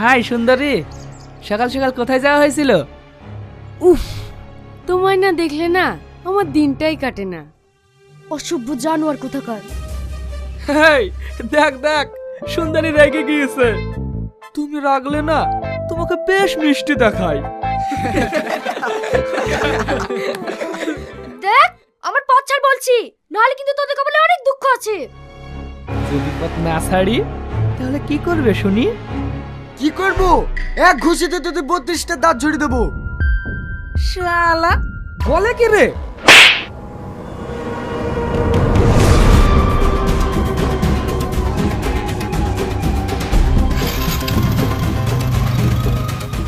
High সুন্দরী। সকাল সকাল কোথায় যাওয়া হয়েছিল? উফ তোমায় না দেখলে না আমার দিনটাই কাটে না। অসভ্য জানোয়ার কোথাকার। হেই দেখ দেখ সুন্দরী রেগে গিয়েছে। তুমি রাগলে না তোমাকে বেশ মিষ্টি দেখায় দেখ আমার পথ ছাড় বলছি নাহলে কিন্তু তোদের কপালে অনেক দুঃখ আছে। যদি পথ না ছাড়ি তাহলে কি করবে শুনি? কি করব? এক ঘুষিতে তোদের বত্রিশটা দাঁত ঝরিয়ে দেবো। শালা। বলে কি রে?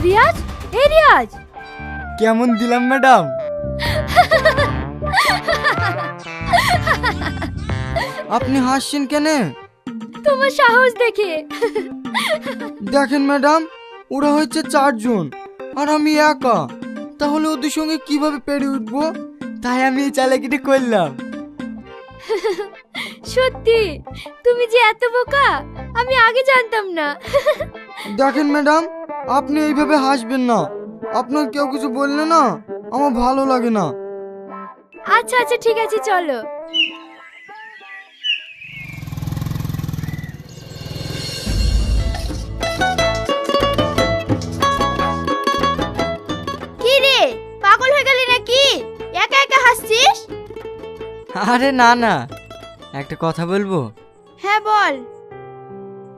রিয়াজ? এই রিয়াজ! কেমন দিলাম ম্যাডাম? আপনি হাসছেন কেন? তোমার সাহস দেখে। দেখেন ম্যাডাম ওরা হচ্ছে চারজন আর আমি একা। তাহলে ওদের সঙ্গে কীভাবে পেরে উঠবো? তাই আমি এই চালাকিটা করলাম। সত্যি? তুমি যে এত বোকা আমি আগে জানতাম না। দেখেন ম্যাডাম আপনি এইভাবে হাসবেন না। আপনার কেউ কিছু বললে না আমার ভালো লাগে না। আচ্ছা আচ্ছা ঠিক আছে চলো। একা আরে না না। একটা কথা বলব? হ্যাঁ বল।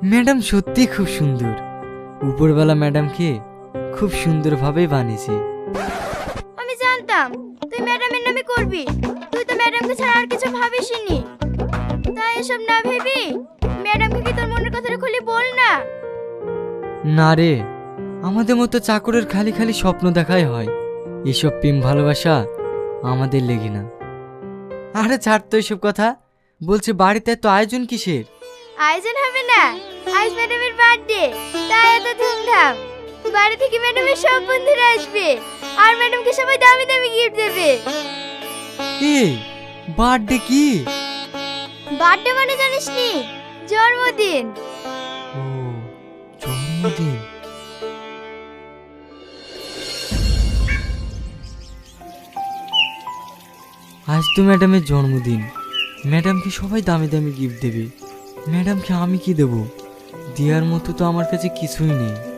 ম্যাডাম সত্যি খুব সুন্দর। উপরবেলা ম্যাডামকে খুব সুন্দরভাবেই বানিয়েছে। আমি জানতাম তুই ম্যাডামের নামে করবি। তুই তো ম্যাডামকে ছাড়া আর কিছু ভাবিসনি। তাই এসব না ভেবি ম্যাডামকে কি তোর মনের কথাটা খুলে বল না। না রে আমাদের মতো চাকরের খালি খালি স্বপ্ন দেখাই হয়। এসব প্রেম ভালোবাসা আমাদের লেগে না। আরে ছাড় তো এসব কথা। বলছে বাড়িতে তো আয়োজন কিসের? আয়োজন হবে না। আজ ম্যাডামের বার্থডে তাই এত ধুমধাম। বাড়ি থেকে ম্যাডামের সব বন্ধুরা আসবে আর ম্যাডামকে সবাই দামি দামি গিফট দেবে। এই বার্থডে কি? বার্থডে মানে জানিস নি জন্মদিন। ও জন্মদিন? আজ তো ম্যাডামের জন্মদিন। ম্যাডামকে সবাই দামি দামি গিফট দেবে? ম্যাডামকে আমি কি দেব? দেওয়ার মতো তো আমার কাছে কিছুই নেই।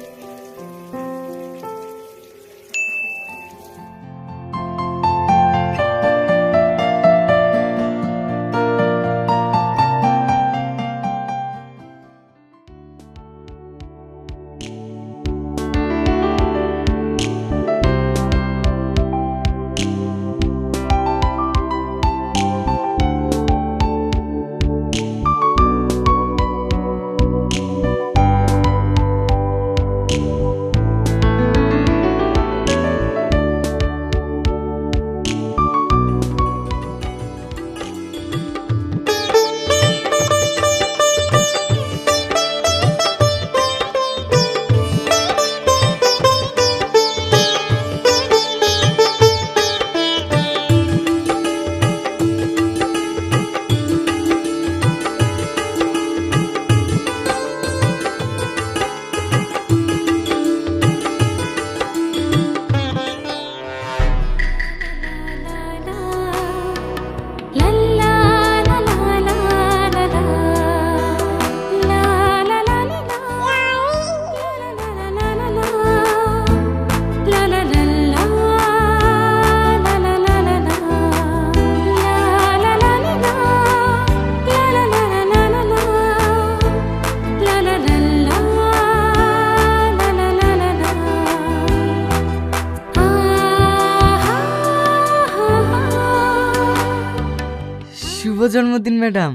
ম্যাডাম।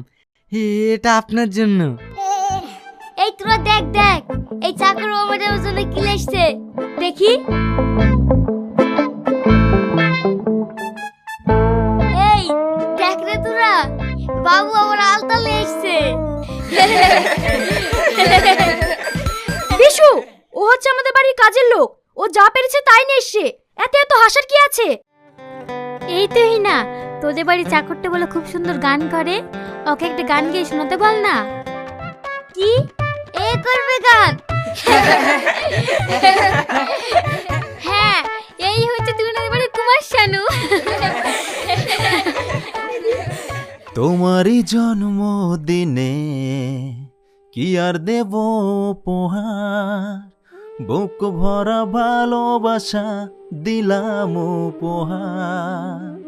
এটা আপনার জন্য। এই তোরা দেখ দেখ। এই চাকর আমাদের জন্য কি লেসছে দেখি। এই দেখ রে তোরা। বাবু আমার আলতা লেসছে বিশু ও হচ্ছে আমাদের বাড়ির কাজের লোক। ও যা পেরেছে তাই নিয়ে এসছে। এতে এত হাসার কি আছে? এই তো না তোদের বাড়ি চাকরটা বলে খুব সুন্দর গান করে। ওকে একটা গান গিয়ে শোনাতে বল না। কি? এ করবে গান? হ্যাঁ এই হচ্ছে দুজনের বাড়ি কুমার শানু। তোমারই জন্মদিনে কি আর দেব উপহার? বুক ভরা ভালোবাসা দিলাম উপহার।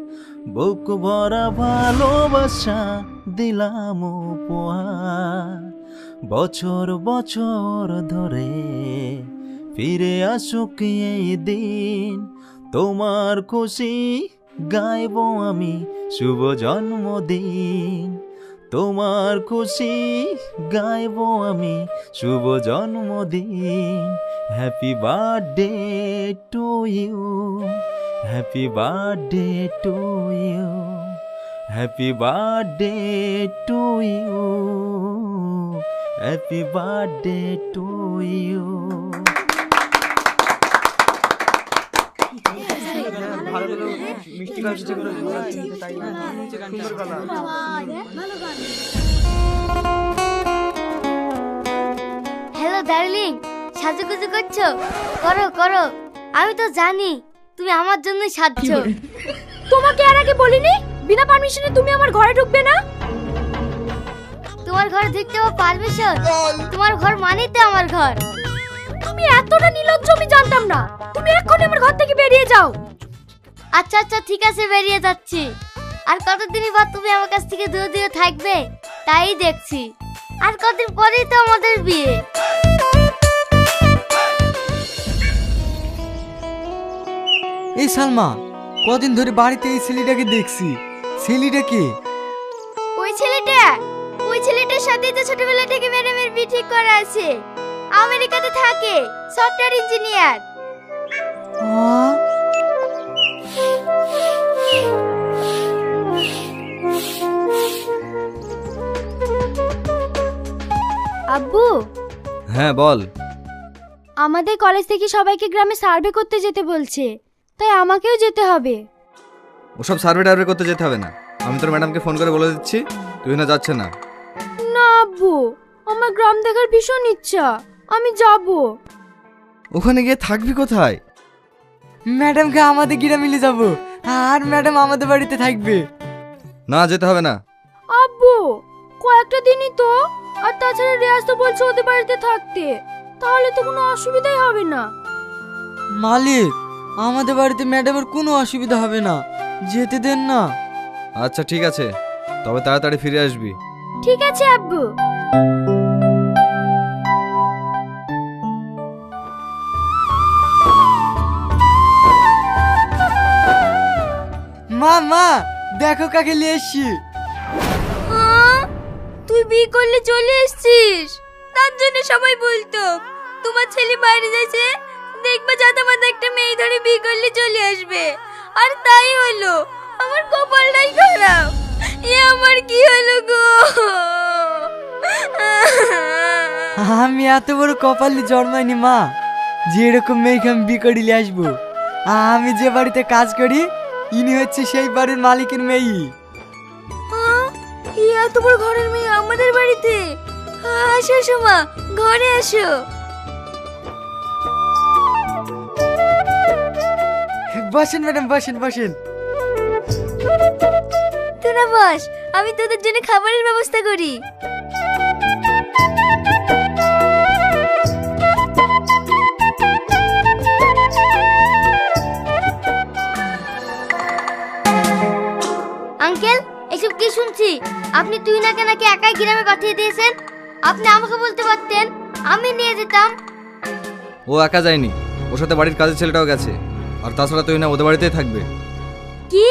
বুক ভরা ভালোবাসা দিলাম বছর বছর ধরে ফিরে আসুক এই দিন, তোমার খুশি গাইব আমি শুভ জন্মদিন। তোমার খুশি গাইব আমি শুভ জন্মদিন। Happy birthday to you happy birthday to you happy birthday to you happy birthday to you hello darling সাজুগুজু করছ? করো করো। আমি তো জানি। তুমি আমার জন্যই সাজছো। তোমাকে আর আগে বলিনি? বিনা পারমিশনে তুমি আমার ঘরে ঢুকবে না? তোমার ঘরে আমার পারমিশন তোমার ঘর মানেই তো আমার ঘর। তুমি এতটা নির্লজ্জ আমি জানতাম না। তুমি এক্ষুনি আমার ঘর থেকে বেরিয়ে যাও। আচ্ছা আচ্ছা ঠিক আছে বেরিয়ে যাচ্ছি। আর কতদিনই বা তুমি আমার কাছ থেকে দূরে দূরে থাকবে তাই দেখছি। আর কতদিন পরেই তো আমাদের বিয়ে। এই সালমা কদিন ধরে বাড়িতে এই ছেলেটাকে দেখছি। ছেলেটা কে? ওই ছেলেটা? ওই ছেলেটার সাথে তো ছোটবেলা থেকে ম্যাডামের বিয়ে ঠিক করা আছে। আমেরিকাতে থাকে সফটওয়্যার ইঞ্জিনিয়ার। আব্বু? হ্যাঁ বল। আমাদের কলেজ থেকে সবাইকে গ্রামে সার্ভে করতে যেতে বলছে। তাই আমাকেও যেতে হবে। ওসব সার্ভে টার্ভে করতে যেতে হবে না। আমি তোর ম্যাডামকে ফোন করে বলে দিচ্ছি তুই না যাচ্ছে না। না আব্বু আমার গ্রাম দেখার ভীষণ ইচ্ছা। আমি যাব। ওখানে গিয়ে থাকবি কোথায়? ম্যাডামকে আমাদের গ্রামে নিয়ে যাব। আর ম্যাডাম আমাদের বাড়িতে থাকবে। না যেতে হবে না। আব্বু কয়েকটা দিনই তো। আর তাছাড়া রেয়াজ তো বলছে ওদের বাড়িতে থাকতে। তাহলে তো কোনো অসুবিধাই হবে না। মালিক আমাদের বাড়িতে ম্যাডামের কোনো অসুবিধা হবে না। যেতে দেন না। আচ্ছা ঠিক আছে। তবে তাড়াতাড়ি ফিরে আসবি। ঠিক আছে আব্বু। মা মা দেখো কাকে নিয়ে এসছি। তুই বিয়ে করলে চলে এসেছিস। তার জন্য সবাই বলতো তোমার ছেলে বাইরে যাচ্ছে দেখবা যাতে একটা মেয়ে ধরে বিয়ে করলে চলে আসবে। আর তাই হলো আমার কপালটাই খারাপ। এ আমার কি হলো গো? আমি এত বড় কপালি জন্মাইনি মা। যে এরকম মেয়েকে আমি বিয়ে করে নিয়ে আসব। আমি যে বাড়িতে কাজ করি ইনি হচ্ছে সেই বাড়ির মালিকের মেয়ে। এত বড় ঘরের মেয়ে আমাদের বাড়িতে? আসো আসো মা ঘরে আসো। বসেন ম্যাডাম বসেন বসেন। তোরা বস আমি তোদের জন্য খাবারের ব্যবস্থা করি। আঙ্কেল এসব কি শুনছি? আপনি তুই নাকে নাকি একাই গ্রামে পাঠিয়ে দিয়েছেন? আপনি আমাকে বলতে পারতেন আমি নিয়ে যেতাম। ও একা যায়নি ওর সাথে বাড়ির কাজের ছেলেটাও গেছে। আর তাছাড়া তুই না ওদের বাড়িতেই থাকবে। কি?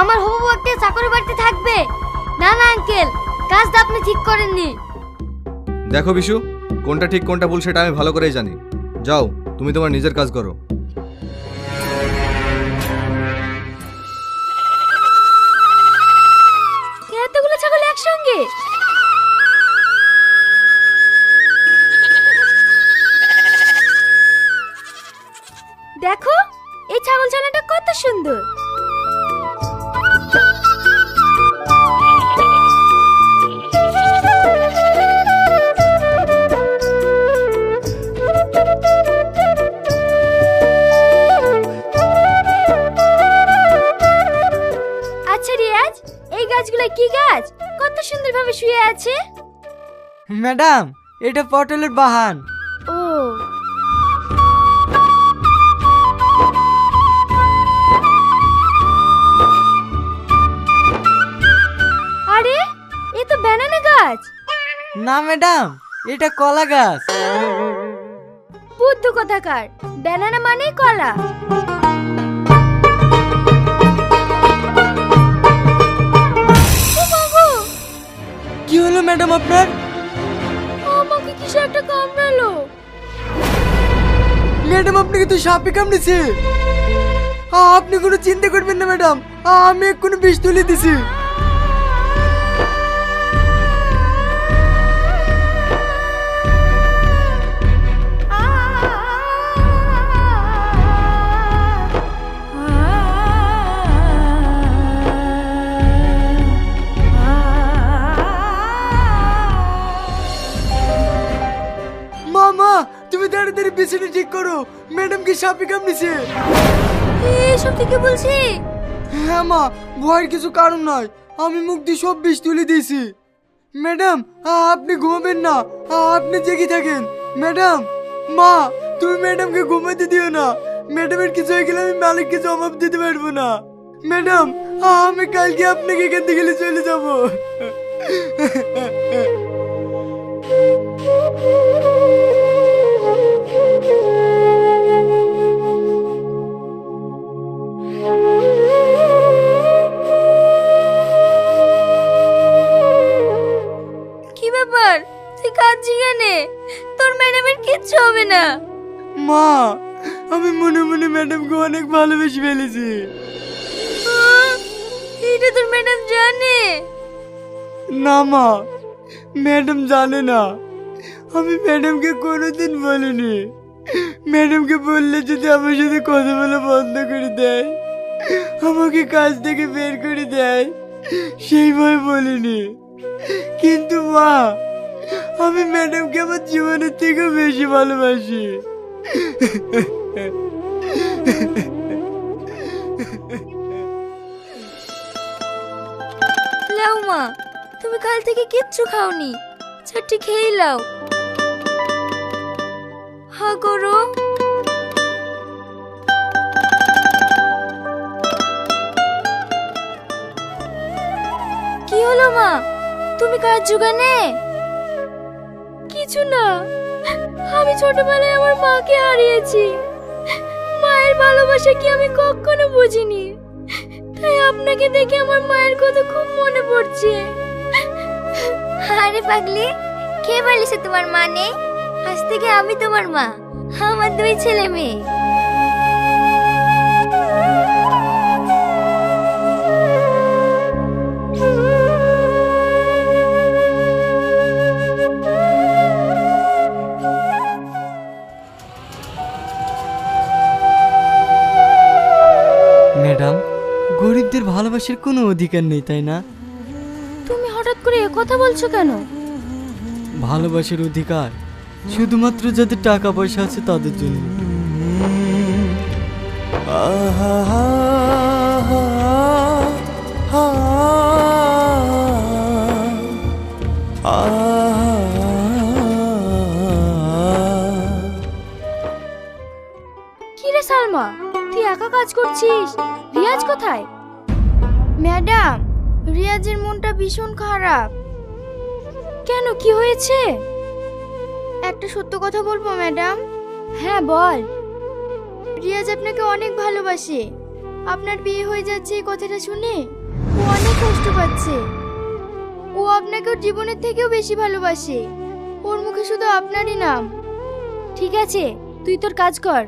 আমার হবু একটা চাকরি বাড়িতে থাকবে? না না আঙ্কেল কাজটা আপনি ঠিক করেননি। দেখো বিশু কোনটা ঠিক কোনটা ভুল সেটা আমি ভালো করেই জানি। যাও তুমি তোমার নিজের কাজ করো। এতগুলো ছাগল একসঙ্গে? ম্যাডাম এটা পটলের বাহান। ও। আরে এ তো ব্যানানা গাছ। না ম্যাডাম এটা কলা গাছ। বুদ্ধ কথাকার ব্যানানা মানেই কলা। কি হলো ম্যাডাম আপনার? কিছু একটা কামড়ালো? ম্যাডাম আপনাকে তো সাপে কামড়েছে। আপনি কোনো চিন্তা করবেন না, ম্যাডাম। আমি কোনো বিষ তুলে দিছি। তাড়াতাড়ি বিছানা ঠিক করো। ম্যাডামকে সাপে কামড়েছে? এসব থেকে বলছি হ্যাঁ মা ভয়ের কিছু কারণ নয় আমি মুখ দিয়ে সব বিষ তুলে দিয়েছি। ম্যাডাম আপনি ঘুমাবেন না। আপনি জেগে থাকেন। ম্যাডাম মা তুমি ম্যাডামকে ঘুমাতে দিও না। ম্যাডামের কিছু হয়ে গেলে আমি মালিককে জবাব দিতে পারব না। ম্যাডাম আমি কালকে আপনাকে এখান থেকে চলে যাব। কি অনেক ভালোবেসে ফেলেছি। এটা তোর ম্যাডাম জানে? না মা ম্যাডাম জানে না। আমি ম্যাডামকে কোনোদিন বলিনি। ম্যাডামকে বললে যদি আমার সাথে কথা বলা বন্ধ করে দেয় আমাকে কাজ থেকে বের করে দেয় সেই ভয় বলিনি। কিন্তু মা আমি ম্যাডামকে আমার জীবনের থেকেও বেশি ভালোবাসি। লাও মা, তুমি কাল থেকে কিচ্ছু খাওনি। চারটি খেয়ে লাও। হা করো। কি হলো মা? তুমি কাজ জোগানে কিছু না, আমি ছোটবেলায় আমার মাকে হারিয়েছি। মায়ের ভালোবাসা কি আমি কখনো বুঝিনি? তাই আপনাকে দেখে আমার মায়ের কথা খুব মনে পড়ছে। আরে পাগলি, কে বলেছে তোমার মা নেই? আজ থেকে আমি তোমার মা, আমার দুই ছেলে মেয়ে। ভালোবাসার কোনো অধিকার নেই তাই না? তুমি হঠাৎ করে এ কথা বলছো কেন? ভালোবাসার অধিকার শুধুমাত্র যাদের টাকা পয়সা আছে তাদের জন্য। কি কি হয়েছে? একটা সত্য কথা বলব ম্যাডাম? হ্যাঁ বল। রিয়াজ আপনাকে অনেক ভালোবাসে। আপনার বিয়ে হয়ে যাচ্ছে এই কথাটা শুনে ও অনেক কষ্ট পাচ্ছে। ও আপনাকে ওর জীবনের থেকেও বেশি ভালোবাসে। ওর মুখে শুধু আপনারই নাম। ঠিক আছে তুই তোর কাজ কর।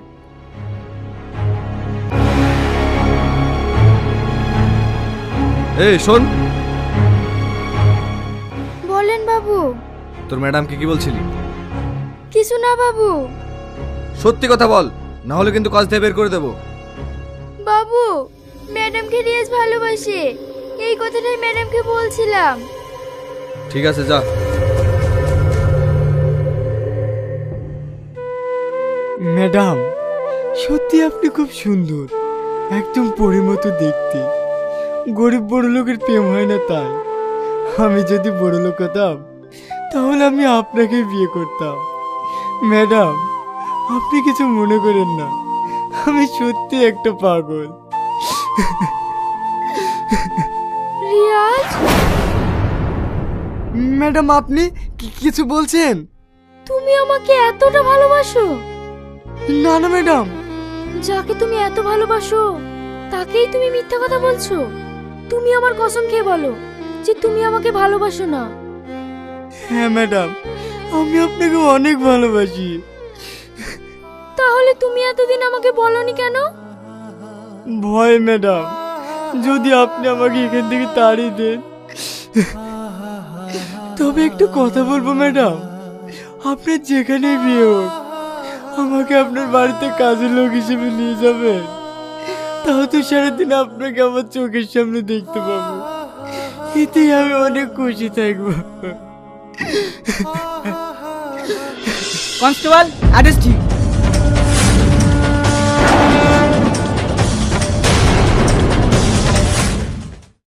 এই শোন। বলেন বাবু? তোর ম্যাডামকে কি বলছিলি? কিছু না বাবু। সত্যি কথা বল না হলে কিন্তু কাজ থেকে বের করে দেবো। বাবু ম্যাডামকে রিয়াজ ভালোবাসে। এই কথাটাই ম্যাডামকে বলছিলাম। ঠিক আছে যা। ম্যাডাম সত্যি আপনি খুব সুন্দর। একদম পরিমতো দেখতে। গরিব বড় লোকের প্রেম হয় না তাই। আমি যদি বড় লোক হতাম তাহলে আমি আপনাকে বিয়ে করতাম। ম্যাডাম আপনি কিছু মনে করেন না। আমি সত্যি একটা পাগল। রিয়াজ? ম্যাডাম আপনি কি- কিছু বলছেন? তুমি আমাকে এতটা ভালোবাসো। না না ম্যাডাম। যাকে তুমি এত ভালোবাসো তাকেই তুমি মিথ্যা কথা বলছো। তুমি আমার কসম খেয়ে বলো। যে তুমি আমাকে ভালোবাসো না। হ্যাঁ ম্যাডাম আমি আপনাকে অনেক ভালোবাসি। তাহলে তুমি এতদিন আমাকে বলনি কেন? ভয় ম্যাডাম যদি আপনি আমাকে এখান থেকে তাড়িয়ে দেন। তবে একটু কথা বলব ম্যাডাম আপনার যেখানে বিয়ে হোক আমাকে আপনার বাড়িতে কাজের লোক হিসেবে নিয়ে যাবেন। তাও তো সারাদিন আপনাকে আমার চোখের সামনে দেখতে পাবো। এতেই আমি অনেক খুশি থাকব। Constable arrest